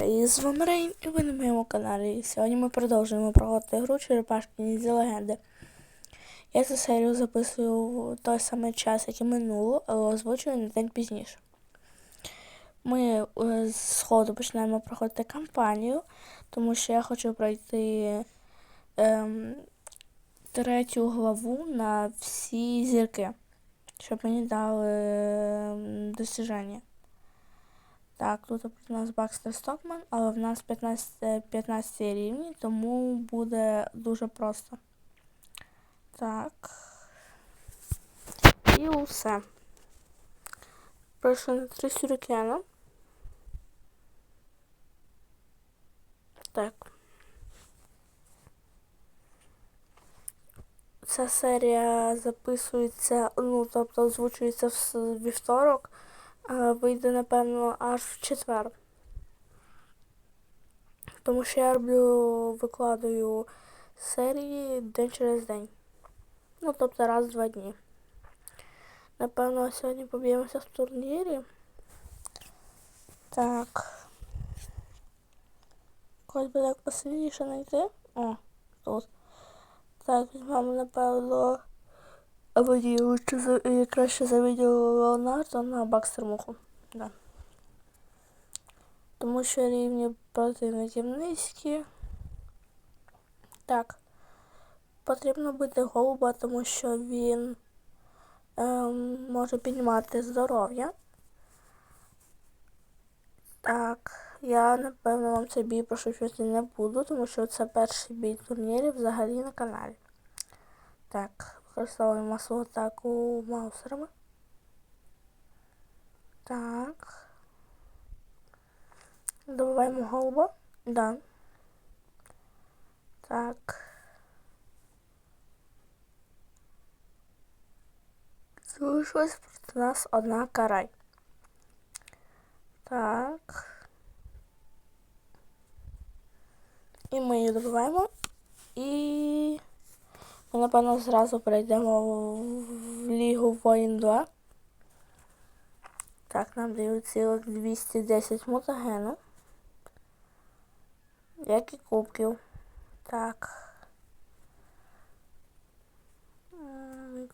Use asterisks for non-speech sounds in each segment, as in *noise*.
Привіт, з вами Рейн і ви на моєму каналі. І сьогодні ми продовжуємо проходити гру Черепашки Ніндзя Легенди. Я цю серію записую в той самий час, як і минуло, але озвучую на день пізніше. Ми е, з сходу починаємо проходити кампанію, тому що я хочу пройти ем, третю главу на всі зірки, щоб мені дали ем, досяження. Так, тут у нас Бакстер Стокман, але в нас 15, 15 рівні, тому буде дуже просто. Так. І усе. Пройшли на три сюрикена. Так. Ця серія записується, ну, тобто озвучується в вівторок а вийде, напевно, аж в четвер. Тому що я роблю, викладаю серії день через день. Ну, тобто раз в два дні. Напевно, сьогодні поб'ємося в турнірі. Так. Когось би так посильніше знайти. О, тут. Так, візьмемо, напевно. А водій лучше краще за відео Леонардо на Бакстер Муху. Да. Тому що рівні противників низькі. Так. Потрібно бити голуба, тому що він ем, може піднімати здоров'я. Так, я напевно вам цей бій прошучувати не буду, тому що це перший бій турнірів взагалі на каналі. Так. Використовуємо масову атаку маусерами. Так. Добиваємо голуба. Да. Так. Залишилась проти нас одна карай. Так. І ми її добиваємо. І... Ми, напевно, зразу перейдемо в Лігу Воїн 2. Так, нам дають цілих 210 мутагену. Як і кубків. Так.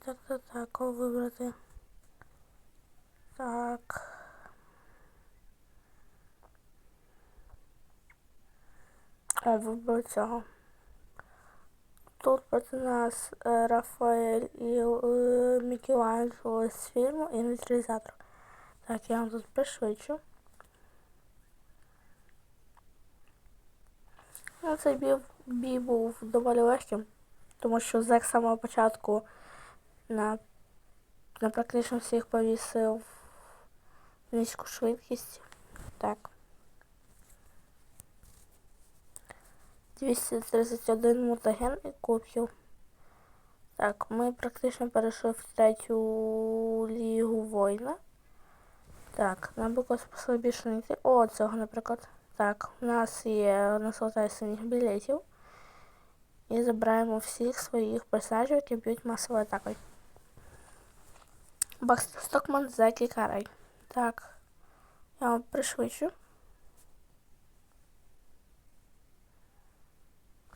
Так, так, так, кого вибрати. Так. О, вибрав цього. Тут проти нас е, Рафаель і е, Мікеланджело з фільму і нейтралізатор. Так, я вам тут пришвидшу. Ну, цей бій, бій був доволі легким, тому що Зек з самого початку на на практично всіх повісив низьку швидкість. Так. 231 мутаген і кубків. Так, ми практично перейшли в третю лігу воїна. Так, нам би способі більше не йти. О, цього, наприклад. Так, у нас є у нас хватає синіх білетів. І забираємо всіх своїх персонажів, які б'ють масовою атакою. Бакстер Стокман, Зекі Карай. Так, я вам пришвидшу.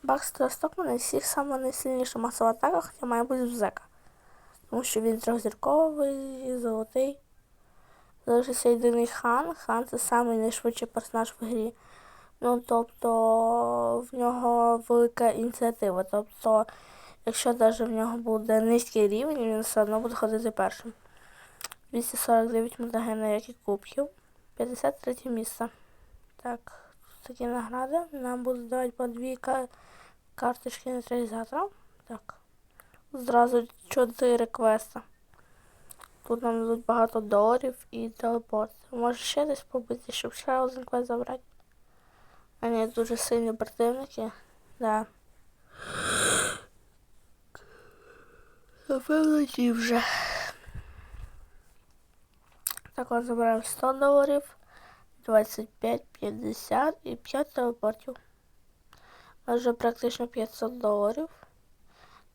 Бакстер Стокмана всіх саме найсильніша масова атака, хоча має бути в Зека. Тому що він трьохзірковий, золотий. Залишився єдиний хан. Хан це самий найшвидший персонаж в грі. Ну, тобто в нього велика ініціатива. Тобто, якщо навіть в нього буде низький рівень, він все одно буде ходити першим. 249 мутагена, як і кубків. 53 місце. Так, такі награди. Нам будуть давати по дві карточки нейтралізатора. Так. Зразу 4 квеста. Тут нам дадуть багато доларів і телепорт. Може ще десь побити, щоб ще один квест забрати. Вони дуже сильні противники. Да. Ті вже. Так от забираємо 100 доларів, 25, 50 і 5 телепортів вже практично 500 доларів.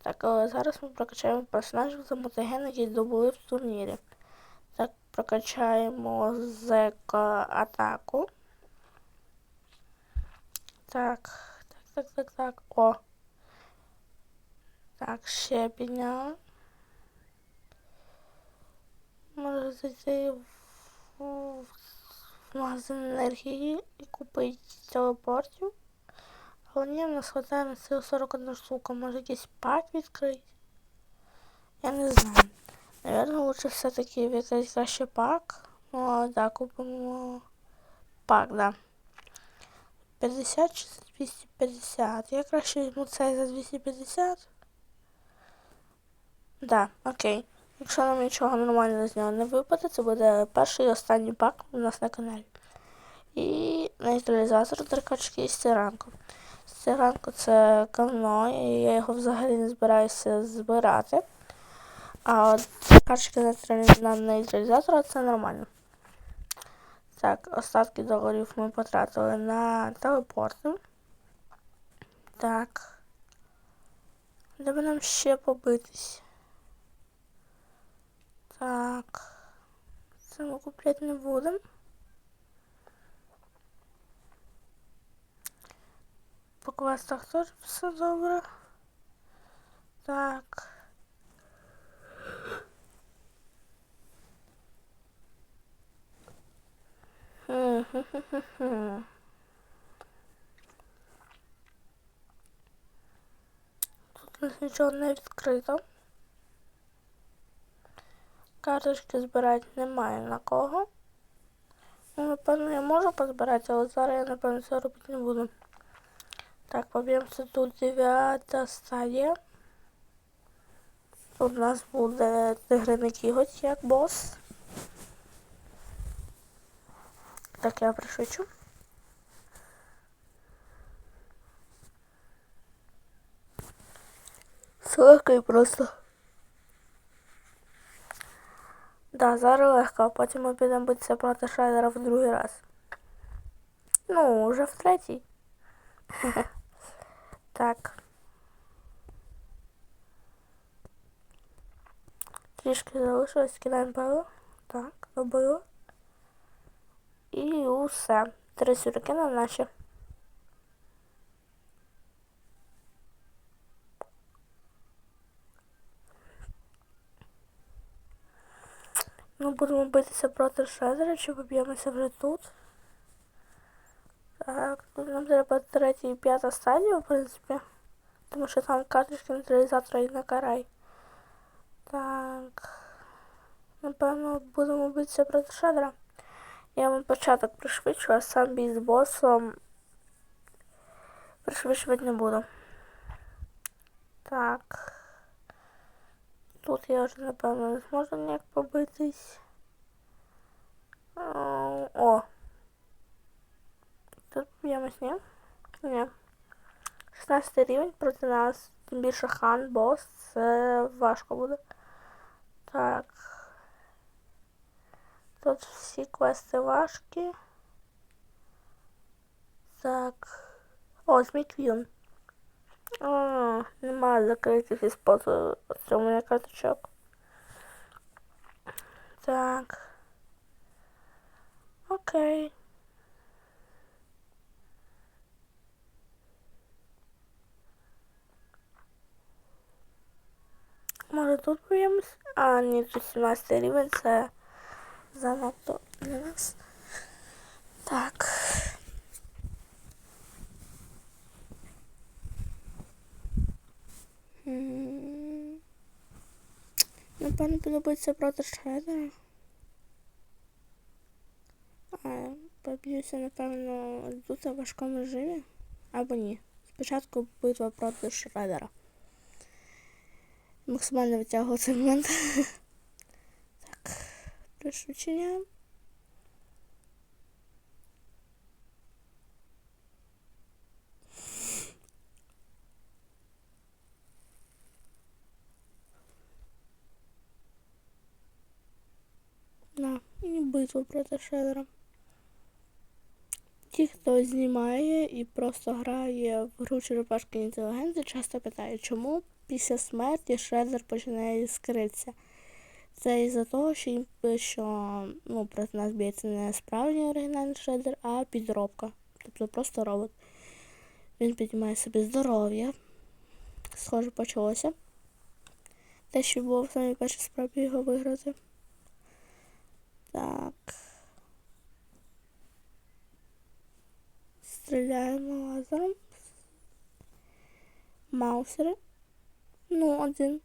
Так, але зараз ми прокачаємо персонажів за мутаген, які добули в турнірі. Так, прокачаємо зека атаку. Так, так, так, так, так. О. Так, ще підняли. Може зайти в, магазин енергії і купити телепортів. Але ні, в нас хватає на цілу 41 штука. Може якийсь пак відкрити? Я не знаю. Наверное, лучше все-таки відкрити краще пак. Ну, а да, купимо пак, да. 50 чи за 250? Я краще візьму цей за 250. Да, окей. Якщо нам нічого нормального з нього не випаде, це буде перший і останній пак у нас на каналі. І нейтралізатор дракачки і стиранку. Стиранку це говно, і я його взагалі не збираюся збирати. А от дракачки на нейтралізатора це нормально. Так, остатки доларів ми потратили на телепорти. Так. Де би нам ще побитись? Так. Це ми купляти не будемо. По квестах теж все добре. Так. Тут нічого не відкрито. Карточки збирати немає на кого. Ну, напевно, я можу позбирати, але зараз я, напевно, це робити не буду. Так, поб'ємося тут дев'ята стадія. Тут у нас буде тигриний кіготь як бос. Так, я пришвидшу. Все просто. Да, зараз легко, а потім ми підемо битися проти шайдера в другий раз. Ну, вже в третій. *laughs* Так. Трішки залишилось, кидаємо пиво. Так, добило. І усе. Три сюрики на наші. Ну, будемо битися проти шедера, чи поб'ємося вже тут. Так, нам треба третя і п'ята стадія, в принципі. Тому що там карточки нейтралізатора і на карай. Так. Напевно, будемо битися проти шедера. Я вам початок пришвидшу, а сам бій з босом пришвидшувати не буду. Так. Тут я вже, напевно, не зможу ніяк побитись. О! Тут б'ємось, ні? Ні. 16 рівень проти нас. Тим більше хан, бос, це важко буде. Так. Тут всі квести важкі. Так. О, Зміквін. А, немає закритих із позу цьому карточок. Так. Окей. Може тут боїмось? А, ні, тут 17 рівень, це занадто для нас. Так. Напевно, подобається проти шредера. А, поб'юся, напевно, тут в важкому режимі. Або ні. Спочатку битва проти шредера. Максимально витягував цей момент. *laughs* так, пришвидшення. На, і битва проти шедера. Ті, хто знімає і просто грає в гру черепашки інтелігенції, часто питають, чому після смерті шредер починає іскритися. Це із-за того, що що ну, проти нас б'ється не справжній оригінальний шредер, а підробка. Тобто просто робот. Він піднімає собі здоров'я. Схоже, почалося. Те, що було в самій першій спробі його виграти. Так. Стріляємо лазером. Маусери. Ну, один.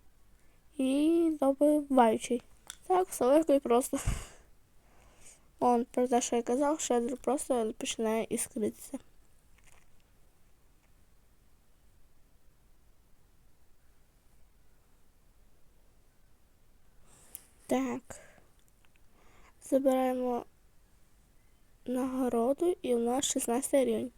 І добиваючий. Так, все легко і просто. Он, про те, що я казав, шедер просто починає іскритися. Так. Забираємо нагороду і у нас 16 рівень.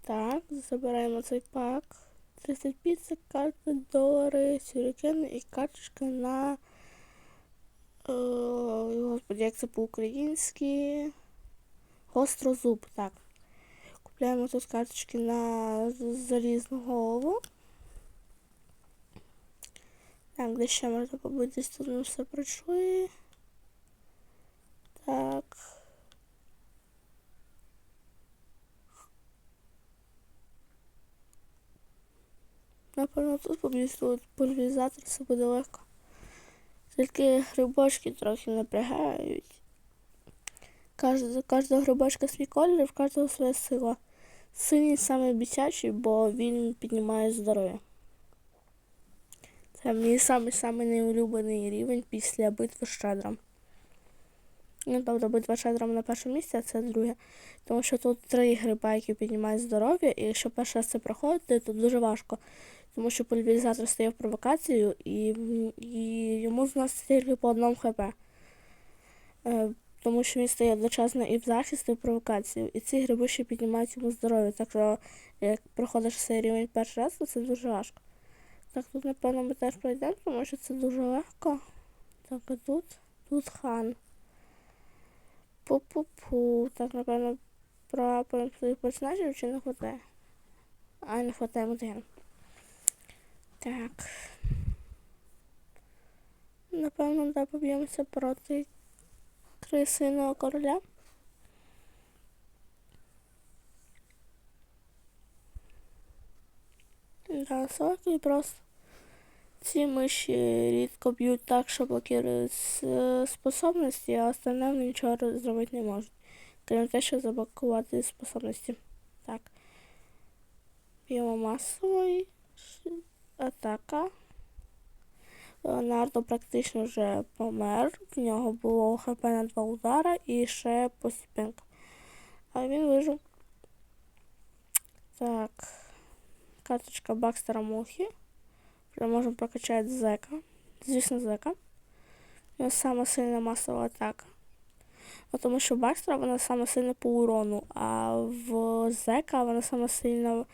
Так, забираємо цей пак. 30 піци, карти, долари, сюрикени і карточка на... О, господи, як це по-українськи. Гострозуб, так. Купляємо тут карточки на залізну голову. Так, де ще можна побити, десь тут ми все пройшли. Так. Напевно, тут побільше пульверизатор все буде легко. Тільки грибочки трохи напрягають. Кожна, кожна грибочка свій колір, в кожного своя сила. Синій саме бо він піднімає здоров'я. Це мій самий-самий неулюблений рівень після битви з шедром. Ну, тобто битва шедром на першому місці, а це друге. Тому що тут три гриба, які піднімають здоров'я, і якщо перший раз це проходити, то дуже важко. Тому що пульверизатор стає в провокацію і і йому з нас тільки по одному хп. Е, тому що він стає одночасно і в захист, і в провокацію. І ці гриби ще піднімають йому здоров'я. Так що, як проходиш цей рівень перший раз, то це дуже важко. Так, тут, напевно, ми теж пройдемо, тому що це дуже легко. Так, а тут тут хан. Пу-пу-пу. Так, напевно, про своїх персонажів чи не хватає? А, не хватає один. Так. Напевно, да, поб'ємося проти крисиного короля. Да, солодкий просто. Ці миші рідко б'ють так, що блокують способності, а остальне нічого зробити не можуть. Крім те, що заблокувати способності. Так. Б'ємо масовий атака. Леонардо практично вже помер. В нього було хп на два удара і ще посіпинка. А він вижив. Так. Карточка Бакстера Мухи. Вже можемо прокачати зека. Звісно, зека. У нього сама сильна масова атака. Ну, тому що Бакстера вона сама сильна по урону, а в зека вона сама сильна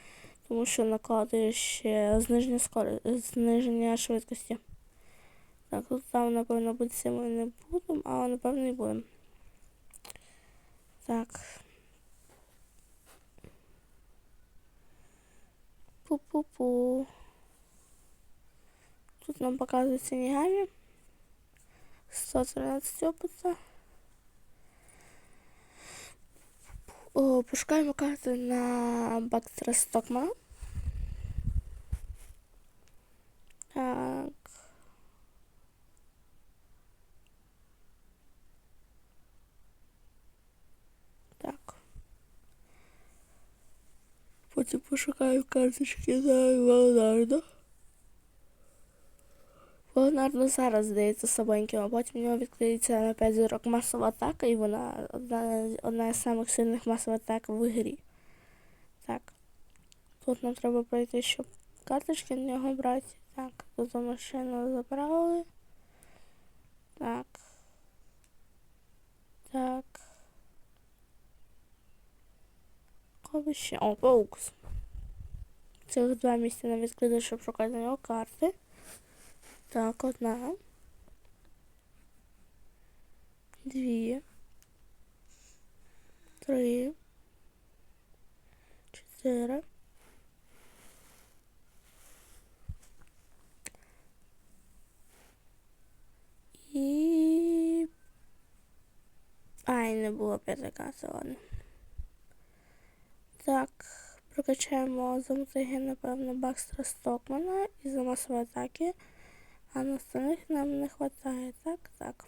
тому що накладує ще зниження скорості, зниження швидкості. Так, тут там, напевно, битися ми не будемо, але напевно не будемо. Так. Пу-пу-пу. Тут нам показується Нігамі. 113 опыта. О, пошукаємо карти на Бактера Стокмана. Так. Так. Потім пошукаю карточки за Леонардо. Леонардо зараз здається слабеньким, а потім у нього відкриється на 5 зірок масова атака, і вона одна, одна з самих сильних масових атак в грі. Так. Тут нам треба пройти, щоб карточки на нього брати. Так, тут машину забрали. Так. Так. Кого ще? О, паукс. Цих два місця нам відкрили, щоб шукати на нього карти. Так, одна. Дві. Три. Чотири. І... Ай, не було п'ятака, ладно. Так, прокачаємо за мутаген, напевно, Бакстера Стокмана і за масові атаки. А на остальних нам не вистачає. Так, так.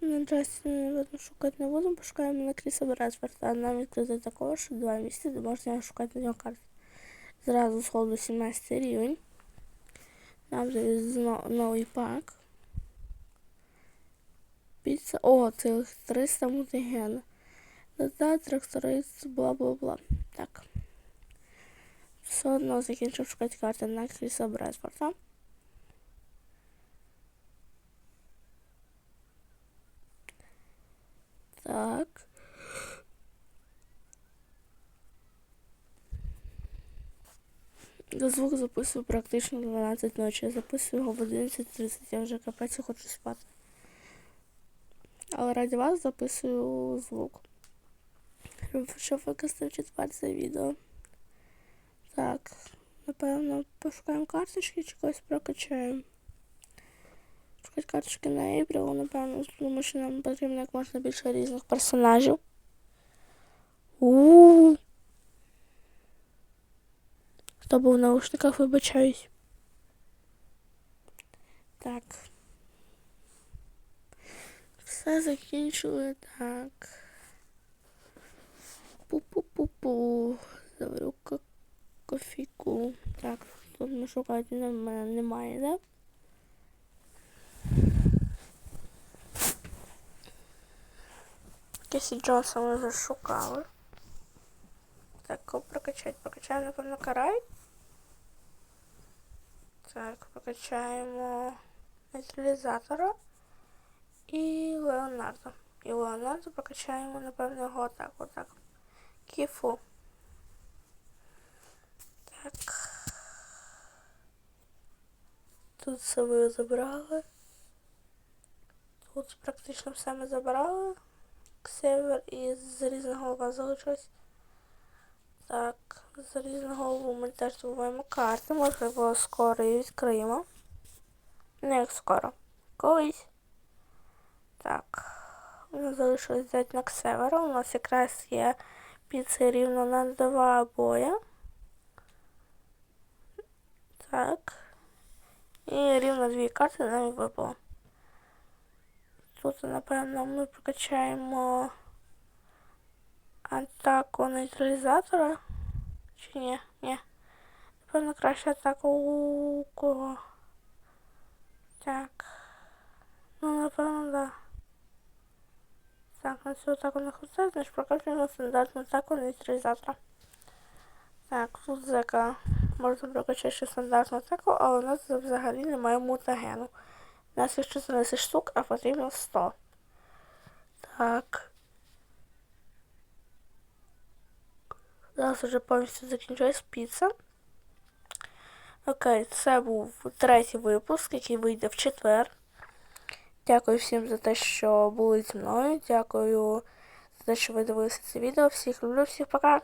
На Джастіна видно шукати не будемо, пошукаємо на Кріса Бредфорда. Нам відкрити також два місця, де можна шукати на нього карти. Зразу сходу 17 рівень. Нам вже зно- новий пак. Піца. О, цілих 300 мутаген. Дата, тракторист, бла-бла-бла. Так. Все одно закінчив шукати карти на Кріса Бредфорда. Так. Звук записую практично 12 ночі. Я записую його в 11.30, я вже капець хочу спати. Але раді вас записую звук. Щоб використати четверте відео. Так, напевно, пошукаємо карточки чи когось прокачаємо. Шукати карточки на Ейбрілу, напевно, тому що нам потрібно як можна більше різних персонажів. у Хто був в наушниках, вибачаюсь. Так. Все закінчили так. Пу-пу-пу-пу. Заварю ко- кофійку. Так, тут ми шукати в мене немає, да? Кесі Джонса ми вже шукали. Так, кого прокачати? Прокачаємо, напевно, карай. Так, прокачаємо нейтралізатора і Леонардо. І Леонардо прокачаємо, напевно, його отак, отак. Кіфу. Так. Тут все ви забрали. Тут практично все ми забрали. Север і залізна голова залишилась. Так, залізну голову ми теж добуваємо карти. Можливо, скоро її відкриємо. Не як скоро. Колись. Так. У нас залишилось взяти на Ксевера. У нас якраз є піци рівно на два боя. Так. І рівно дві карти нам випало. Тут, напевно, ми прокачаємо атаку нейтралізатора. Чи ні? Ні. Напевно, краще атаку у кого. Так. Ну, напевно, да. Так, на цю атаку не хватає, значить прокачуємо стандартну атаку нейтралізатора. Так, тут зека. Можна прокачати ще стандартну атаку, але у нас взагалі немає мутагену. У нас є 14 штук, а потрібно 100. Так. Зараз вже повністю закінчилась піца. Окей, це був третій випуск, який вийде в четвер. Дякую всім за те, що були зі мною. Дякую за те, що ви дивилися це відео. Всіх люблю, всіх пока.